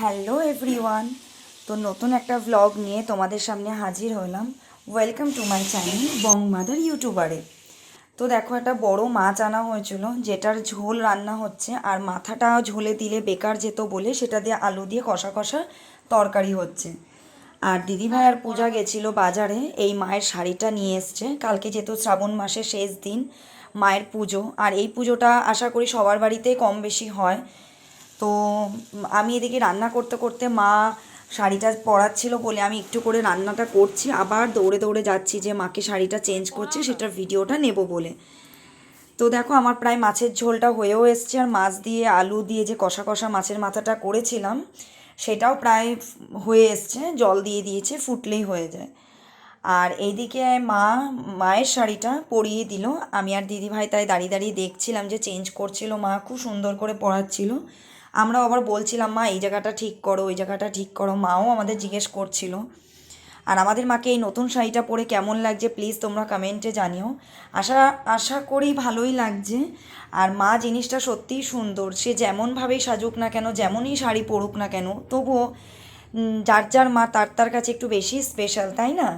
Hello everyone তো নতুন একটা ভ্লগ নিয়ে তোমাদের সামনে হাজির হলাম। Welcome to my channel Bong mother ইউটিউবারে তো দেখো, একটা বড় মাছ আনা হয়েছিল, যেটার ঝোল রান্না হচ্ছে, আর মাথাটা ঝোলে দিলে বেকার যেত বলে সেটা দিয়ে আলু দিয়ে কষা কষা তরকারি হচ্ছে। আর দিদিভাই আর পূজা গেছিল বাজারে, এই মায়ের শাড়িটা নিয়ে এসছে। কালকে যেহেতু শ্রাবণ মাসের শেষ দিন, মায়ের পুজো, আর এই পুজোটা আশা করি সবার বাড়িতেই কম বেশি হয়। তো আমি এদিকে রান্না করতে করতে মা শাড়িটা পরাচ্ছিল বলে আমি একটু করে রান্নাটা করছি। আবার দৌড়ে দৌড়ে যাচ্ছি যে মাকে শাড়িটা চেঞ্জ করছে, সেটার ভিডিওটা নেব বলে। তো দেখো আমার প্রায় মাছের ঝোলটা হয়েও এসছে আর মাছ দিয়ে আলু দিয়ে যে কষা কষা মাছের মাথাটা করেছিলাম, সেটাও প্রায় হয়ে এসছে, জল দিয়ে দিয়েছে, ফুটলেই হয়ে যায়। আর এইদিকে মা, মায়ের শাড়িটা পরিয়ে দিল। আমি আর দিদিভাই তাই দাঁড়িয়ে দাঁড়িয়ে দেখছিলাম যে চেঞ্জ করছিল মা, খুব সুন্দর করে পড়াচ্ছিল আমরাও আবার বলছিলাম, মা, এই জায়গাটা ঠিক করো ওই জায়গাটা ঠিক করো। মাও আমাদের জিজ্ঞেস করছিল। আর আমাদের মাকে এই নতুন শাড়িটা পরে কেমন লাগছে প্লিজ তোমরা কমেন্টে জানিও। আশা আশা করি ভালোই লাগছে। আর মা, জিনিসটা সত্যিই সুন্দর। সে যেমনভাবেই সাজুক না কেন, যেমনই শাড়ি পরুক না কেন, তবুও যার যার মা, তার তার কাছে একটু বেশি স্পেশাল তাই না?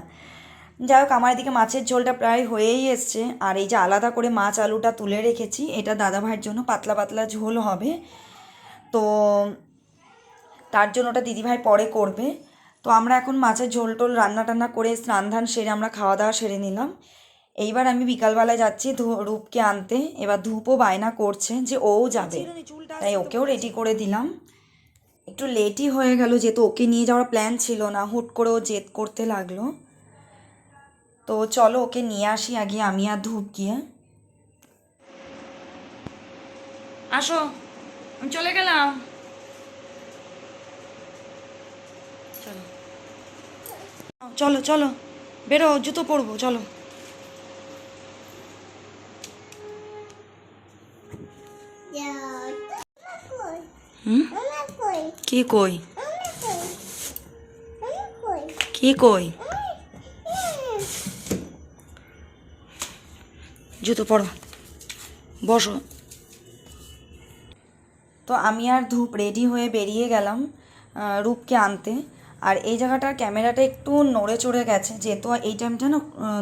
যাই হোক, আমার এদিকে মাছের ঝোলটা প্রায় হয়েই এসছে। আর এই যে আলাদা করে মাছ আলুটা তুলে রেখেছি, এটা দাদা ভাইয়ের জন্য পাতলা পাতলা ঝোল হবে। তো তার জন্য ওটা দিদিভাই পরে করবে। তো আমরা এখন মাছের ঝোল টোল রান্না টান্না করে স্নান ধান সেরে আমরা খাওয়া দাওয়া সেরে নিলাম। এইবার আমি বিকালবেলায় যাচ্ছি ধু- রূপকে আনতে। এবার ধূপও বায়না করছে যে ওও যাবে। তাই ওকেও রেডি করে দিলাম। একটু লেটই হয়ে গেল যেহেতু ওকে নিয়ে যাওয়ার প্ল্যান ছিল না। হুট করে ও জেদ করতে লাগল। তো চলো ওকে নিয়ে আসি আগে আমি আর ধূপ গিয়ে। আসো। চলে গেলাম। চলো। চলো চলো। বেরো, জুতো পরবো, চলো। কি কই? কি কই? জুতো পরো। বসো। তো আমি আর ধূপ রেডি হয়ে বেরিয়ে গেলাম রূপকে আনতে। আর এই জায়গাটার ক্যামেরাটা একটু নড়ে চড়ে গেছে, যেহেতু এই টাইমটা না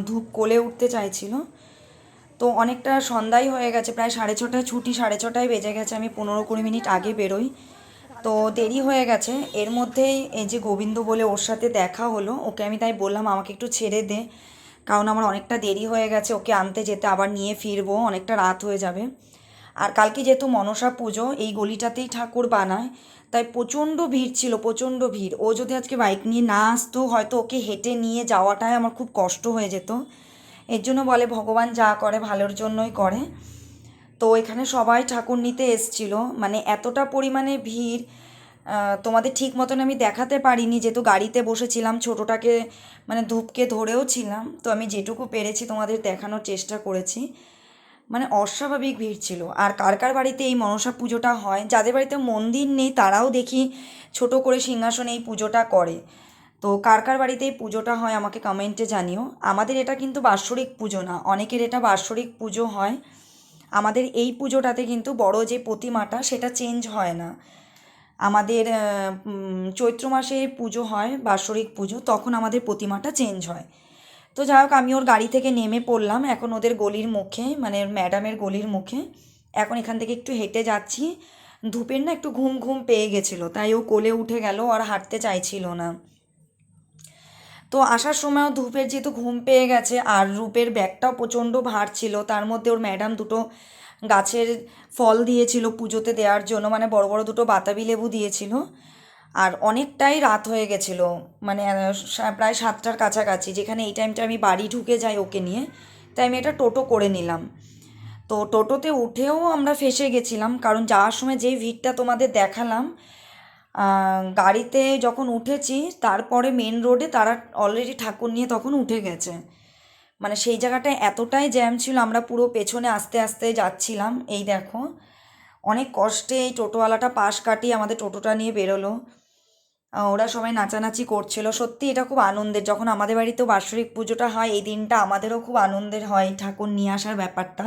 ধূপ কোলে উঠতে চাইছিল। তো অনেকটা সন্ধ্যাই হয়ে গেছে, প্রায় সাড়ে ছটায় ছুটি, সাড়ে ছটায় বেজে গেছে, আমি পনেরো কুড়ি মিনিট আগে বেরোই। তো দেরি হয়ে গেছে, এর মধ্যেই এই যে গোবিন্দ বলে ওর সাথে দেখা হলো, ওকে আমি তাই বললাম, আমাকে একটু ছেড়ে দে। কারণ আমার অনেকটা দেরি হয়ে গেছে, ওকে আনতে যেতে আবার নিয়ে ফিরবো, অনেকটা রাত হয়ে যাবে। আর কালকে যেহেতু মনসা পুজো, এই গলিটাতেই ঠাকুর বানায়, তাই প্রচণ্ড ভিড় ছিল, প্রচণ্ড ভিড়। ও যদি আজকে বাইক নিয়ে না আসতো, হয়তো ওকে হেঁটে নিয়ে যাওয়াটাই আমার খুব কষ্ট হয়ে যেত। এর জন্য বলে, ভগবান যা করে, ভালোর জন্যই করে। তো এখানে সবাই ঠাকুর নিতে এসছিল। মানে এতটা পরিমাণে ভিড় তোমাদের ঠিক মতন আমি দেখাতে পারিনি, যেহেতু গাড়িতে বসেছিলাম, ছোটোটাকে মানে ধূপকে ধরেও ছিলাম। তো আমি যেটুকু পেরেছি, তোমাদের দেখানোর চেষ্টা করেছি। মানে অস্বাভাবিক ভিড় ছিল। আর কার কার বাড়িতে এই মনসা পুজোটা হয়, যাদের বাড়িতে মন্দির নেই, তারাও দেখি ছোট করে সিংহাসনে এই পুজোটা করে। তো কার কার বাড়িতে এই পুজোটা হয় আমাকে কমেন্টে জানিও। আমাদের এটা কিন্তু বাৎসরিক পুজো না, অনেকের এটা বাৎসরিক পুজো হয়। আমাদের এই পুজোটাতে কিন্তু বড় যে প্রতিমাটা, সেটা চেঞ্জ হয় না। আমাদের চৈত্র মাসে পুজো হয়, বাৎসরিক পুজো, তখন আমাদের প্রতিমাটা চেঞ্জ হয়। তো যাই হোক, আমি ওর গাড়ি থেকে নেমে পড়লাম এখন ওদের গলির মুখে মানে ম্যাডামের গলির মুখে। এখন এখান থেকে একটু হেঁটে যাচ্ছি। ধূপের না একটু ঘুম ঘুম পেয়ে গেছিল, তাই ও কোলে উঠে গেল, আর হাঁটতে চাইছিল না। তো আসার সময়ও ধূপের যেহেতু ঘুম পেয়ে গেছে, আর রূপের ব্যাগটাও প্রচণ্ড ভার ছিল, তার মধ্যে ওর ম্যাডাম দুটো গাছের ফল দিয়েছিল পুজোতে দেওয়ার জন্য মানে বড় বড় দুটো বাতাবি লেবু দিয়েছিল। আর অনেকটাই রাত হয়ে গেছিল। মানে প্রায় সাতটার কাছাকাছি, যেখানে এই টাইমটা আমি বাড়ি ঢুকে যাই ওকে নিয়ে, তাই আমি একটা টোটো করে নিলাম। তো টোটোতে উঠেও আমরা ফেসে গেছিলাম, কারণ যাওয়ার সময় যেই ভিড়টা তোমাদের দেখালাম গাড়িতে যখন উঠেছি, তারপরে মেন রোডে তারা অলরেডি ঠাকুর নিয়ে তখন উঠে গেছে। মানে সেই জায়গাটায় এতটাই জ্যাম ছিল, আমরা পুরো পেছনে আস্তে আস্তে যাচ্ছিলাম। এই দেখো, অনেক কষ্টে এই টোটোওয়ালাটা পাশ কাটিয়ে আমাদের টোটোটা নিয়ে বেরোলো। ওরা সবাই নাচানাচি করছিল। সত্যি এটা খুব আনন্দের। যখন আমাদের বাড়িতেও বাৎসরিক পুজোটা হয়, এই দিনটা আমাদেরও খুব আনন্দের হয় ঠাকুর নিয়ে আসার ব্যাপারটা।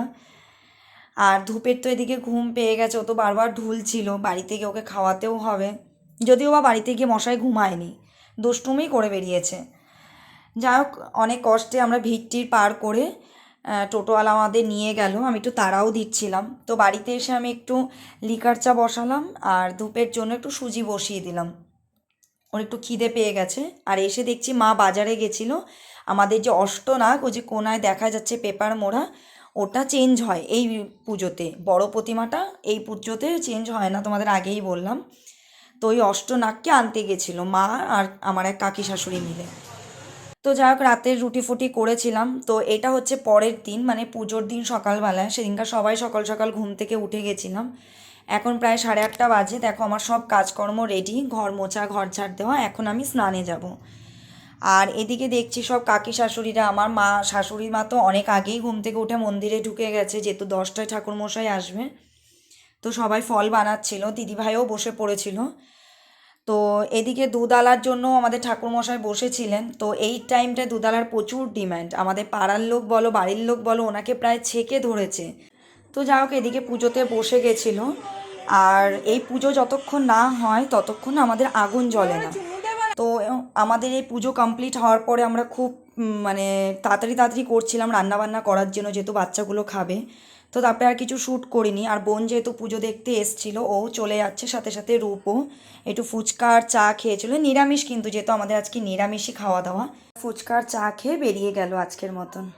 আর ধূপের তো এদিকে ঘুম পেয়ে গেছে, ও তো বারবার ঢুলছিল বাড়িতে গিয়ে ওকে খাওয়াতেও হবে। যদিও বা বাড়িতে গিয়ে মশাই ঘুমায়নি, দুষ্টুমি করে বেরিয়েছে। যাই হোক, অনেক কষ্টে আমরা ভিড়টির পার করে টোটোওয়ালা আমাদের নিয়ে গেল। আমি একটু তাড়াও দিচ্ছিলাম। তো বাড়িতে এসে আমি একটু লিকার চা বসালাম আর ধূপের জন্য একটু সুজি বসিয়ে দিলাম। ওর একটু খিদে পেয়ে গেছে। আর এসে দেখছি মা বাজারে গেছিল। আমাদের যে অষ্টনাগ, ওই যে কোনায় দেখা যাচ্ছে পেপার মোড়া, ওটা চেঞ্জ হয় এই পুজোতে। বড় প্রতিমাটা এই পুজোতে চেঞ্জ হয় না, তোমাদের আগেই বললাম। তো ওই অষ্টনাগকে আনতে গেছিল মা আর আমার এক কাকি শাশুড়ি মিলে। তো যাই হোক, রাতের রুটি ফুটি করেছিলাম। তো এটা হচ্ছে পরের দিন মানে পুজোর দিন সকালবেলায়। সেদিনকার সবাই সকাল সকাল ঘুম থেকে উঠে গেছিলাম। এখন প্রায় সাড়ে আটটা বাজে, দেখো আমার সব কাজকর্ম রেডি ঘর মোছা, ঘর ঝাড় দেওয়া, এখন আমি স্নানে যাব। আর এদিকে দেখছি সব কাকি শাশুড়িরা, আমার মা, শাশুড়ি মা তো অনেক আগেই ঘুম থেকে উঠে মন্দিরে ঢুকে গেছে, যেহেতু দশটায় ঠাকুরমশাই আসবে। তো সবাই ফল বানাচ্ছিল, দিদিভাইও বসে পড়েছিল। তো এদিকে দুধালার জন্য আমাদের ঠাকুরমশাই বসেছিলেন। তো এই টাইমটায় দুধালার প্রচুর ডিম্যান্ড আমাদের পাড়ার লোক বলো, বাড়ির লোক বলো, ওনাকে প্রায় ছেকে ধরেছে। তো যাই হোক, এদিকে পুজোতে বসে গেছিল। আর এই পুজো যতক্ষণ না হয়, ততক্ষণ আমাদের আগুন জ্বলে না। তো, আমাদের এই পুজো কমপ্লিট হওয়ার পরে আমরা খুব মানে তাড়াতাড়ি তাড়াতাড়ি করছিলাম রান্নাবান্না করার জন্য, যেহেতু বাচ্চাগুলো খাবে। তো তারপরে আর কিছু শ্যুট করিনি। আর বোন যেহেতু পুজো দেখতে এসছিল, ও চলে যাচ্ছে সাথে সাথে রূপও। একটু ফুচকার চা খেয়েছিল, নিরামিষ কিন্তু, যেহেতু আমাদের আজকে নিরামিষই খাওয়া দাওয়া ফুচকার চা খেয়ে বেরিয়ে গেল আজকের মতন।